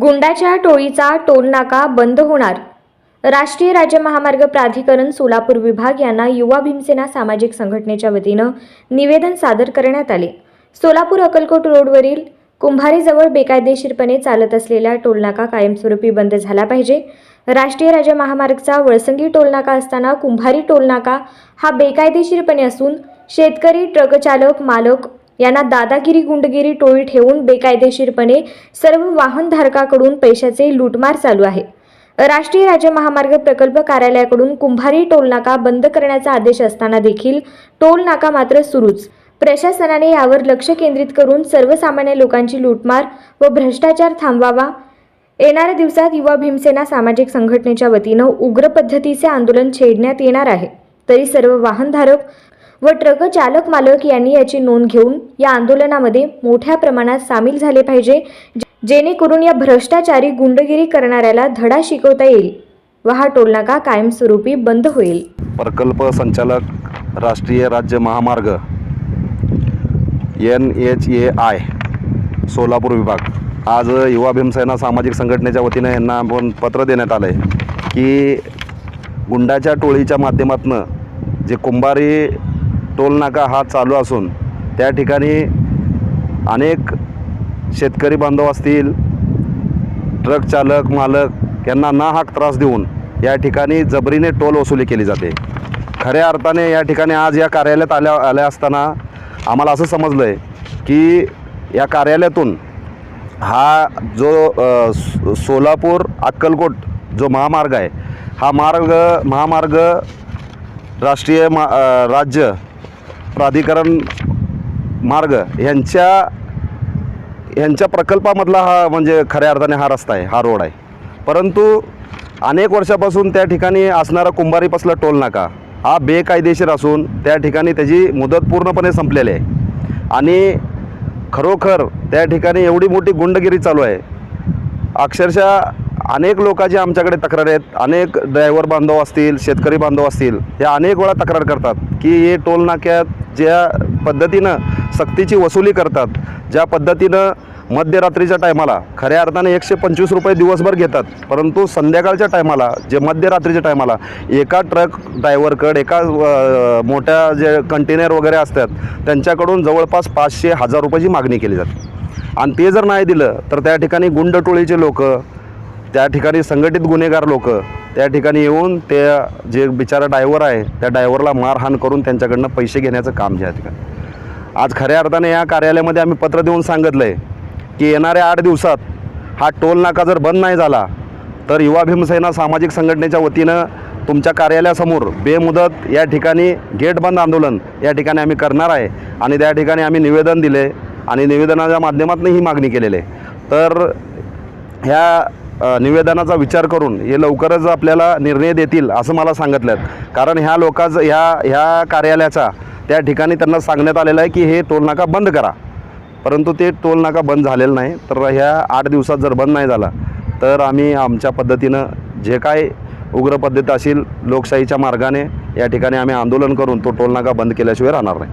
गुंडाच्या टोळीचा टोलनाका बंद होणार. राष्ट्रीय राज्य महामार्ग प्राधिकरण सोलापूर विभाग यांना युवा भीमसेना सामाजिक संघटनेच्या वतीनं निवेदन सादर करण्यात आले. सोलापूर अक्कलकोट रोडवरील कुंभारीजवळ बेकायदेशीरपणे चालत असलेला टोलनाका कायमस्वरूपी बंद झाला पाहिजे. राष्ट्रीय राज्य महामार्गचा वळसंगी टोलनाका असताना कुंभारी टोलनाका हा बेकायदेशीरपणे असून शेतकरी ट्रकचालक मालक यांना दादागिरी गुंडगिरी टोळी ठेवून बेकायदेशीरपणे सर्व वाहनधारकाकडून पैशाचे लूटमार चालू आहे. राष्ट्रीय राज्य महामार्ग प्रकल्प कार्यालयाकडून कुंभारी टोलनाका बंद करण्याचा आदेश असताना देखील टोल नाका मात्र सुरूच. प्रशासनाने यावर लक्ष केंद्रित करून सर्वसामान्य लोकांची लूटमार व भ्रष्टाचार थांबवावा. येणाऱ्या दिवसात युवा भीमसेना सामाजिक संघटनेच्या वतीनं उग्र पद्धतीचे आंदोलन छेडण्यात येणार आहे. तरी सर्व वाहनधारक व ट्रक चालक मालक यांनी याची नोंद घेऊन या आंदोलनामध्ये मोठ्या प्रमाणात सामील झाले पाहिजे जेणेकरून या भ्रष्टाचारी गुंडगिरी करणाऱ्याला धडा शिकवता येईल व हा टोलनाका कायमस्वरूपी बंद होईल. प्रकल्प संचालक राष्ट्रीय राज्य महामार्ग N H A I Solapur विभाग. आज युवा भीमसेना सामाजिक संघटनेच्या वतीनं यांना आपण पत्र देण्यात आलं आहे की गुंडाच्या टोळीच्या माध्यमातून जे कुंभारी टोलनाका हा चालू असून त्या ठिकाणी अनेक शेतकरी बांधव असतील ट्रक चालक मालक यांना ना हाक त्रास देऊन या ठिकाणी जबरीने टोल वसुली केली जाते. खऱ्या अर्थाने या ठिकाणी आज या कार्यालयात आल्या आल्या असताना आम्हाला असं समजलं आहे की या कार्यालयातून हा जो सोलापूर अक्कलकोट जो महामार्ग आहे हा मार्ग महामार्ग राष्ट्रीय मा राज्य प्राधिकरण मार्ग यांच्या यांच्या प्रकल्पामधला हा म्हणजे खऱ्या अर्थाने हा रस्ता आहे हा रोड आहे. परंतु अनेक वर्षापासून त्या ठिकाणी असणारा कुंभारीपासला टोल नाका हा बेकायदेशीर असून त्या ठिकाणी त्याची मुदत पूर्णपणे संपलेली आहे. आणि खरोखर त्या ठिकाणी एवढी मोठी गुंडगिरी चालू आहे. अक्षरशः अनेक लोकांची आमच्याकडे तक्रार आहेत. अनेक ड्रायव्हर बांधव असतील शेतकरी बांधव असतील हे अनेक वेळा तक्रार करतात की हे टोलनाक्यात ज्या पद्धतीनं सक्तीची वसुली करतात ज्या पद्धतीनं मध्यरात्रीच्या टायमाला खऱ्या अर्थाने एकशे पंचवीस रुपये दिवसभर घेतात परंतु संध्याकाळच्या टायमाला जे मध्यरात्रीच्या टायमाला एका ट्रक ड्रायव्हरकडे एका मोठ्या जे कंटेनर वगैरे असतात त्यांच्याकडून जवळपास पाचशे हजार रुपयाची मागणी केली जाते. आणि ते जर नाही दिलं तर त्या ठिकाणी गुंडटोळीचे लोक त्या ठिकाणी संघटित गुन्हेगार लोक त्या ठिकाणी येऊन ते जे बिचारा डायव्हर आहे त्या डायव्हरला मारहाण करून त्यांच्याकडनं पैसे घेण्याचं काम जे आहे ठिकाणी आज खऱ्या अर्थाने या कार्यालयामध्ये आम्ही पत्र देऊन सांगितलं आहे की येणाऱ्या आठ दिवसात हा टोल नाका जर बंद नाही झाला तर युवा भीमसेना सामाजिक संघटनेच्या वतीनं तुमच्या कार्यालयासमोर बेमुदत या ठिकाणी गेट बंद आंदोलन या ठिकाणी आम्ही करणार आहे आणि त्या ठिकाणी आम्ही निवेदन दिले आणि निवेदनाच्या माध्यमातून ही मागणी केलेली आहे. तर ह्या निवेदनाचा विचार करून हे लवकरच आपल्याला निर्णय देतील असं मला सांगितलं कारण ह्या लोकांचं ह्या ह्या कार्यालयाचा त्या ठिकाणी त्यांना सांगण्यात आलेलं आहे की हे टोलनाका बंद करा. परंतु ते टोलनाका बंद झालेलं नाही. तर ह्या आठ दिवसात जर बंद नाही झाला तर आम्ही आमच्या पद्धतीनं जे काय उग्र पद्धत असेल लोकशाहीच्या मार्गाने या ठिकाणी आम्ही आंदोलन करून तो टोलनाका बंद केल्याशिवाय राहणार नाही.